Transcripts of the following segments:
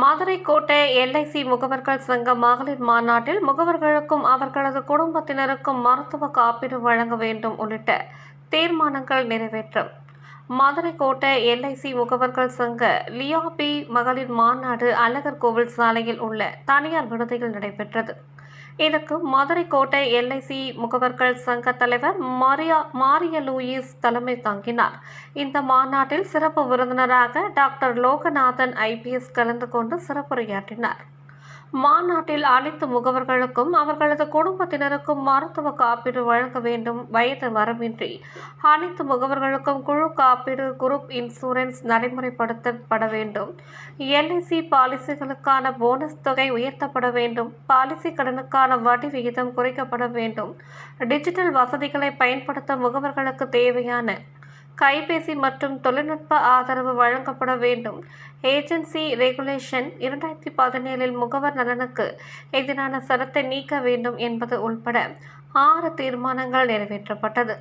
மதுரை கோட்டை எல்ஐசி முகவர்கள் சங்க மகளிர் மாநாட்டில் முகவர்களுக்கும் அவர்களது குடும்பத்தினருக்கும் மருத்துவ காப்பீடு வழங்க வேண்டும் உள்ளிட்ட தீர்மானங்கள் நிறைவேற்றம். மதுரை கோட்டை எல்ஐசி முகவர்கள் சங்க லியாபி மகளிர் மாநாடு அழகர் கோவில் சாலையில் உள்ள தனியார் விடுதியில் நடைபெற்றது. இதற்கு மதுரை கோட்டை எல்ஐசி முகவர்கள் சங்க தலைவர் மாரியா மாரிய லூயிஸ் தலைமை தாங்கினார். இந்த மாநாட்டில் சிறப்பு விருந்தினராக டாக்டர் லோகநாதன் ஐபிஎஸ் கலந்து கொண்டு சிறப்புரையாற்றினார். மாநாட்டில் அனைத்து முகவர்களுக்கும் அவர்களது குடும்பத்தினருக்கும் மருத்துவ காப்பீடு வழங்க வேண்டும். வயது வரம்பின்றி அனைத்து முகவர்களுக்கும் குழு காப்பீடு குரூப் இன்சூரன்ஸ் நடைமுறைப்படுத்தப்பட வேண்டும். எல்ஐசி பாலிசிகளுக்கான போனஸ் தொகை உயர்த்தப்பட வேண்டும். பாலிசி கடனுக்கான வட்டி விகிதம் குறைக்கப்பட வேண்டும். டிஜிட்டல் வசதிகளை பயன்படுத்த முகவர்களுக்கு தேவையான கைபேசி மற்றும் தொழில்நுட்ப ஆதரவு வழங்கப்பட வேண்டும். ஏஜென்சி ரெகுலேஷன் இரண்டாயிரத்தி பதினேழில் முகவர் நலனுக்கு எதிரான சரத்தை நீக்க வேண்டும் என்பது உள்பட ஆறு தீர்மானங்கள் நிறைவேற்றப்பட்டது.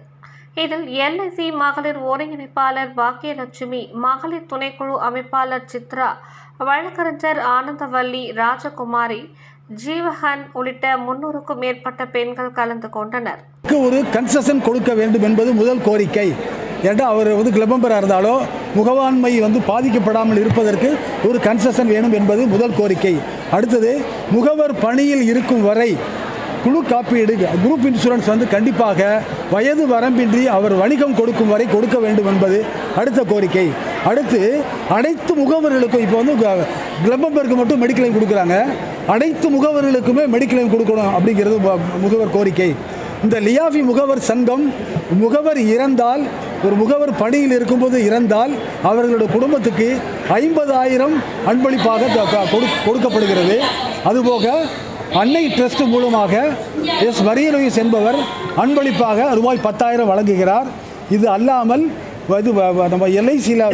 இதில் எல்ஐசி மகளிர் ஒருங்கிணைப்பாளர் பாக்கியலட்சுமி மகளிர் துணைக்குழு அமைப்பாளர் சித்ரா வழக்கறிஞர் ஆனந்தவல்லி ராஜகுமாரி ஜீவகன் உள்ளிட்ட முன்னூறுக்கும் மேற்பட்ட பெண்கள் கலந்து கொண்டனர். ஒரு கன்செஷன் கொடுக்க வேண்டும் என்பது முதல் கோரிக்கை. ஏன்னா அவர் வந்து கிளப் மெம்பராக இருந்தாலோ முகவாண்மை வந்து பாதிக்கப்படாமல் இருப்பதற்கு ஒரு கன்செஷன் வேணும் என்பது முதல் கோரிக்கை. அடுத்தது முகவர் பணியில் இருக்கும் வரை குழு காப்பீடு குரூப் இன்சூரன்ஸ் வந்து கண்டிப்பாக வயது வரம்பின்றி அவர் வணிகம் கொடுக்கும் வரை கொடுக்க வேண்டும் என்பது அடுத்த கோரிக்கை. அடுத்து அனைத்து முகவர்களுக்கும் இப்போ வந்து கிளம்பம்பருக்கு மட்டும் மெடிக்கலைம் கொடுக்குறாங்க. அனைத்து முகவர்களுக்குமே மெடிக்கலைம் கொடுக்கணும் அப்படிங்கிறது முகவர் கோரிக்கை. இந்த லியாஃபி முகவர் சங்கம் முகவர் இறந்தால் ஒரு முகவர் பணியில் இருக்கும்போது இறந்தால் அவர்களுடைய குடும்பத்துக்கு ஐம்பதாயிரம் அன்பளிப்பாக கொடுக்கப்படுகிறது. அதுபோக அன்னை ட்ரஸ்ட் மூலமாக எஸ் மரியலூயிஸ் என்பவர் அன்பளிப்பாக ரூபாய் பத்தாயிரம் வழங்குகிறார். இது அல்லாமல் இது வ- நம்ம எல்ஐசியில்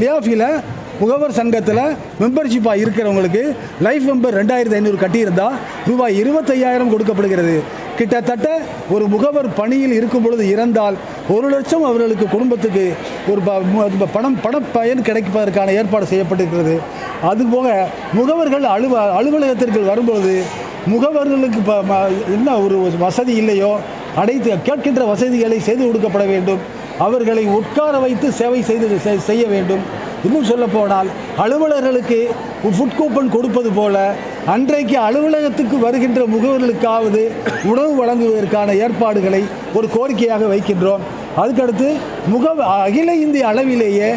லியாஃபியில் முகவர் சங்கத்தில் மெம்பர்ஷிப்பாக இருக்கிறவங்களுக்கு லைஃப் மெம்பர் ரெண்டாயிரத்தி ஐநூறு கட்டியிருந்தால் ரூபாய் இருபத்தையாயிரம் கொடுக்கப்படுகிறது. கிட்டத்தட்ட ஒரு முகவர் பணியில் இருக்கும் பொழுது இறந்தால் ஒரு லட்சம் அவர்களுக்கு குடும்பத்துக்கு ஒரு ப- மு- பணம் பணப்பயன் கிடைப்பதற்கான ஏற்பாடு செய்யப்பட்டிருக்கிறது. அதுபோக முகவர்கள் அலுவ அலுவலகத்திற்கு வரும்பொழுது முகவர்களுக்கு ப- ம- என்ன ஒரு வசதி இல்லையோ அடைத்து கேட்கின்ற வசதிகளை செய்து கொடுக்கப்பட வேண்டும். அவர்களை உட்கார வைத்து சேவை செய்து செ- செய்ய வேண்டும். இன்னும் சொல்ல போனால் அலுவலர்களுக்கு ஃபுட் கூப்பன் கொடுப்பது போல அன்றைக்கு அலுவலகத்துக்கு வருகின்ற முகவர்களுக்காவது உணவு வழங்குவதற்கான ஏற்பாடுகளை ஒரு கோரிக்கையாக வைக்கின்றோம். அதுக்கடுத்து முக அகில இந்திய அளவிலேயே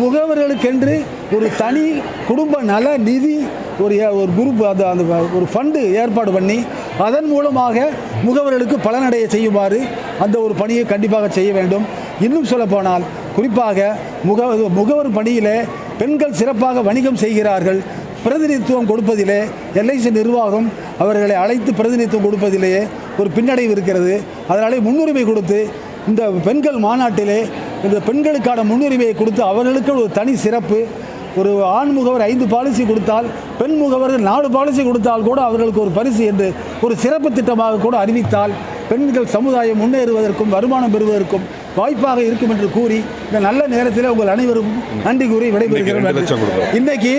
முகவர்களுக்கென்று ஒரு தனி குடும்ப நல நிதி ஒரு ஒரு குரூப் அந்த அந்த ஒரு ஃபண்டு ஏற்பாடு பண்ணி அதன் மூலமாக முகவர்களுக்கு பலனடைய செய்யுமாறு அந்த ஒரு பணியை கண்டிப்பாக செய்ய வேண்டும். இன்னும் சொல்ல போனால் குறிப்பாக முக முகவர் பணியிலே பெண்கள் சிறப்பாக வணிகம் செய்கிறார்கள். பிரதிநிதித்துவம் கொடுப்பதிலே எல்ஐசி நிர்வாகம் அவர்களை அழைத்து பிரதிநிதித்துவம் கொடுப்பதிலேயே ஒரு பின்னடைவு இருக்கிறது. அதனாலே முன்னுரிமை கொடுத்து இந்த பெண்கள் மாநாட்டிலே இந்த பெண்களுக்கான முன்னுரிமையை கொடுத்து அவர்களுக்கு ஒரு தனி சிறப்பு ஒரு ஆண் முகவர் ஐந்து பாலிசி கொடுத்தால் பெண் முகவர்கள் நாலு பாலிசி கொடுத்தால் கூட அவர்களுக்கு ஒரு பரிசு என்று ஒரு சிறப்பு திட்டமாக கூட அறிவித்தால் பெண்கள் சமுதாயம் முன்னேறுவதற்கும் வருமானம் பெறுவதற்கும் வாய்ப்பாக இருக்கும் என்று கூறி இந்த நல்ல நேரத்தில் உங்கள் அனைவருக்கும் நன்றி கூறி கொடுக்குறோம். இன்னைக்கு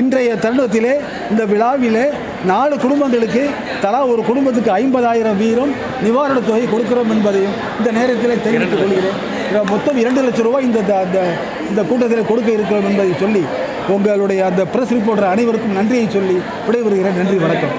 இன்றைய தருணத்திலே இந்த விழாவிலே நாலு குடும்பங்களுக்கு தலா ஒரு குடும்பத்துக்கு ஐம்பதாயிரம் வீதம் நிவாரணத் தொகை கொடுக்கிறோம் என்பதையும் இந்த நேரத்தில் தெரிவித்துக் கொள்கிறேன். மொத்தம் இரண்டு லட்சம் ரூபாய் இந்த இந்த கூட்டத்தில் கொடுக்க இருக்கிறோம் என்பதை சொல்லி உங்களுடைய அந்த பிரஸ் ரிப்போர்ட்டர் அனைவருக்கும் நன்றியை சொல்லி விடைபெறுகிறேன். நன்றி வணக்கம்.